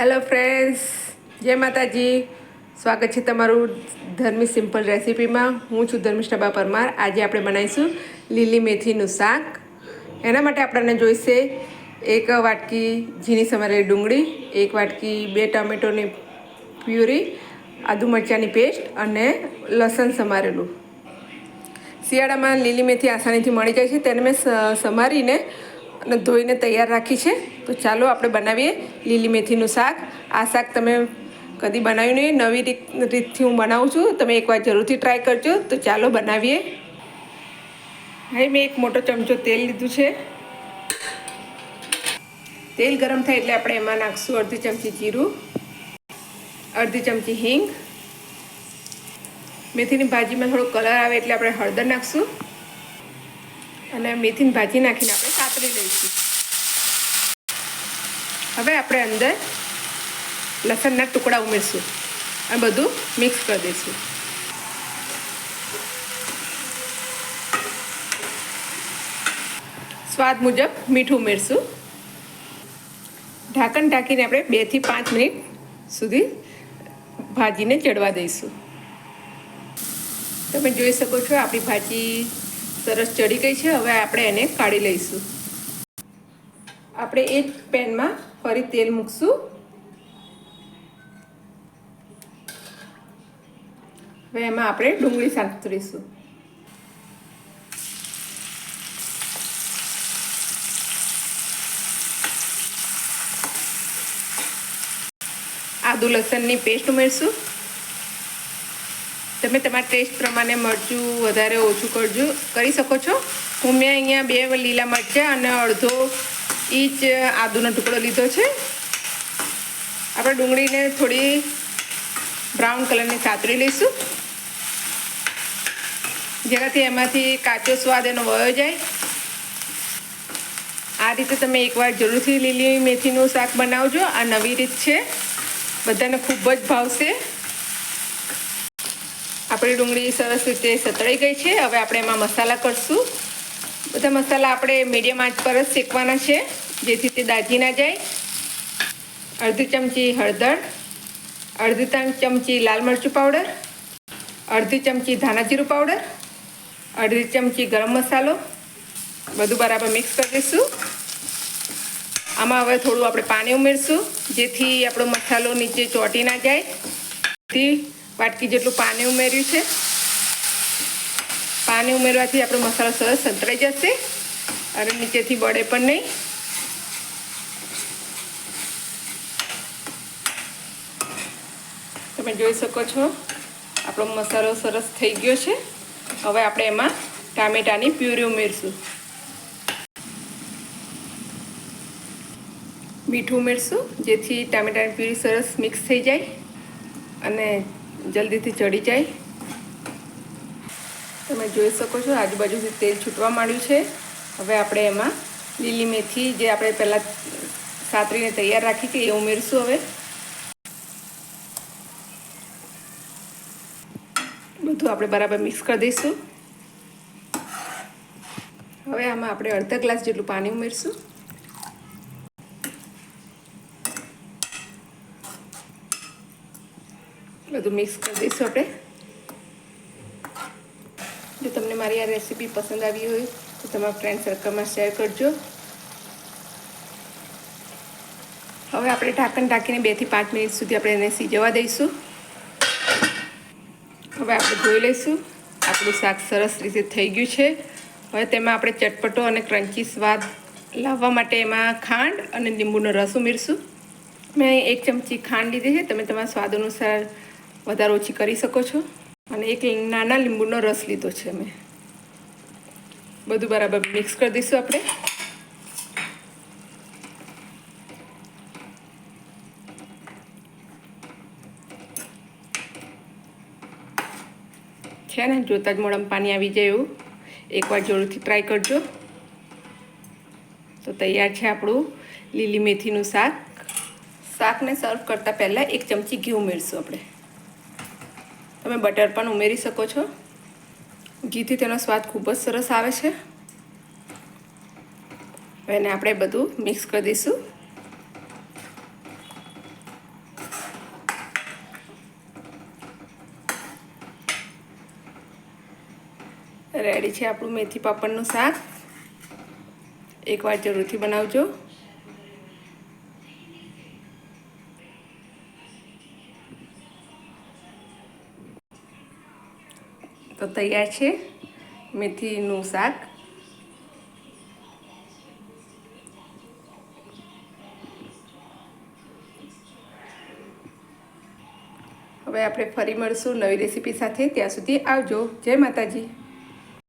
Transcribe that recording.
Hello friends જય માતાજી. સ્વાગત છે તમારું ધર્મી સિમ્પલ રેસીપીમાં. હું છું ધર્મિષ્ઠાબા પરમાર. આજે આપણે બનાવીશું લીલી મેથીનું શાક. એના માટે આપણને જોઈશે એક વાટકી ઝીણી સમારેલી ડુંગળી, એક વાટકી બે ટમેટોની પ્યુરી, આદુ મરચાંની પેસ્ટ અને લસણ સમારેલું. શિયાળામાં લીલી મેથી આસાનીથી મળી જાય છે. તેને મેં સમારીને અને ધોઈને તૈયાર રાખી છે. તો ચાલો આપણે બનાવીએ લીલી મેથીનું શાક. આ શાક તમે કદી બનાવ્યું નહીં. નવી રીત, રીતથી હું બનાવું છું. તમે એકવાર જરૂરથી ટ્રાય કરજો. તો ચાલો બનાવીએ. હવે મેં એક મોટો ચમચો તેલ લીધું છે. તેલ ગરમ થાય એટલે આપણે એમાં નાખશું અડધી ચમચી જીરું, અડધી ચમચી હિંગ. મેથીની ભાજીમાં થોડો કલર આવે એટલે આપણે હળદર નાખશું. અને મેથીની ભાજી નાખીને આપણે સાતરી લઈશું. હવે આપણે અંદર લસણના ટુકડા ઉમેરશું અને બધું મિક્સ કરી દઈશું. સ્વાદ મુજબ મીઠું ઉમેરશું. ઢાંકણ ઢાંકીને આપણે બેથી પાંચ મિનિટ સુધી ભાજીને ચડવા દઈશું. તમે જોઈ શકો છો આપણી ભાજી સરસ ચડી ગઈ છે, હવે આપણે એને કાઢી લઈશું. આપણે એ જ પેનમાં ફરી તેલ મૂકશું. હવે એમાં આપણે ડુંગળી સાંતરીશું. આદુ લસણની પેસ્ટ ઉમેરશું. તમે તમારા ટેસ્ટ પ્રમાણે મરચું વધારે ઓછું કરજો. કરી શકો છો? હું મેં અહીંયા બે લીલા મરચાં અને અડધો ઇંચ આદુનો ટુકડો લીધો છે. આપણે ડુંગળીને થોડી બ્રાઉન કલરની સાતરી લઈશું. જેનાથી એમાંથી કાચો સ્વાદ એનો વયો જાય. આ રીતે તમે એકવાર જરૂરથી લીલી મેથીનું શાક બનાવજો. આ નવી રીત છે. બધાને ખૂબ જ ભાવશે. આપણી ડુંગળી સરસ રીતે સતળાઈ ગઈ છે. હવે આપણે એમાં મસાલા કરશું. બધા મસાલા આપણે મીડિયમ આંચ પર જ શેકવાના છે, જેથી તે દાજી ના જાય. અડધી ચમચી હળદર, અડધી ચમચી લાલ મરચું પાવડર, અડધી ચમચી ધાણા જીરું પાવડર, અડધી ચમચી ગરમ મસાલો. બધું બરાબર મિક્સ કરી દઈશું. આમાં હવે થોડું આપણે પાણી ઉમેરશું, જેથી આપણો મસાલો નીચે ચોટી ના જાય. થી વાટકી જેટલું પાણી ઉમેર્યું છે. પાણી ઉમેરવાથી આપણો મસાલો સરસ સંતરાઈ જશે અને નીચેથી બળે પણ નહીં. તમે જોઈ શકો છો, આપણો મસાલો સરસ થઈ ગયો છે. હવે આપણે એમાં ટામેટાની પ્યુરી ઉમેરશું. મીઠું ઉમેરશું, જેથી ટામેટાની પ્યુરી સરસ મિક્સ થઈ જાય અને જલ્દીથી ચડી જાય. તમે જોઈ શકો છો આજુબાજુથી તેલ છૂટવા માંડ્યું છે. હવે આપણે એમાં લીલી મેથી જે આપણે પહેલાં સાતરીને તૈયાર રાખી હતી એ ઉમેરશું હવે. બધું આપણે બરાબર મિક્સ કરી દઈશું. હવે આમાં આપણે અડધા ગ્લાસ જેટલું પાણી ઉમેરશું. બધું મિક્સ કરી દઈશું આપણે. જો તમને મારી આ રેસીપી પસંદ આવી હોય, તો તમારા ફ્રેન્ડ સર્કલમાં શેર કરજો. હવે આપણે ઢાંકણ ઢાંકીને બેથી પાંચ મિનિટ સુધી આપણે એને સીજવા દઈશું. હવે આપણે જોઈ લઈશું. આપણું શાક સરસ રીતે થઈ ગયું છે. હવે તેમાં આપણે ચટપટો અને ક્રન્ચી સ્વાદ લાવવા માટે એમાં ખાંડ અને લીંબુનો રસ ઉમેરશું મેં એક ચમચી ખાંડ લીધી છે. તમે તમારા સ્વાદ અનુસાર વધારે ઓછી કરી શકો છો. અને એક નાના લીંબુનો રસ લીધો છે મેં. બધું બરાબર મિક્સ કરી દઈશું આપણે. છે ને, જોતાં જ મોડમ પાણી આવી જાય એવું. એકવાર જરૂરથી ટ્રાય કરજો. તો તૈયાર છે આપણું લીલી મેથીનું શાક. શાકને સર્વ કરતાં પહેલાં એક ચમચી ઘી ઉમેરશું આપણે. તમે બટર પણ ઉમેરી શકો છો. ઘીથી તેનો સ્વાદ ખૂબ જ સરસ આવે છે. એને આપણે બધું મિક્સ કરી દઈશું. રેડી છે આપણું મેથી પાપડનું શાક. એકવાર જરૂરથી બનાવજો. તો તૈયાર છે. મેથીનું શાક. હવે આપણે ફરી મળશું નવી રેસીપી સાથે. ત્યાં સુધી આવજો. જય માતાજી.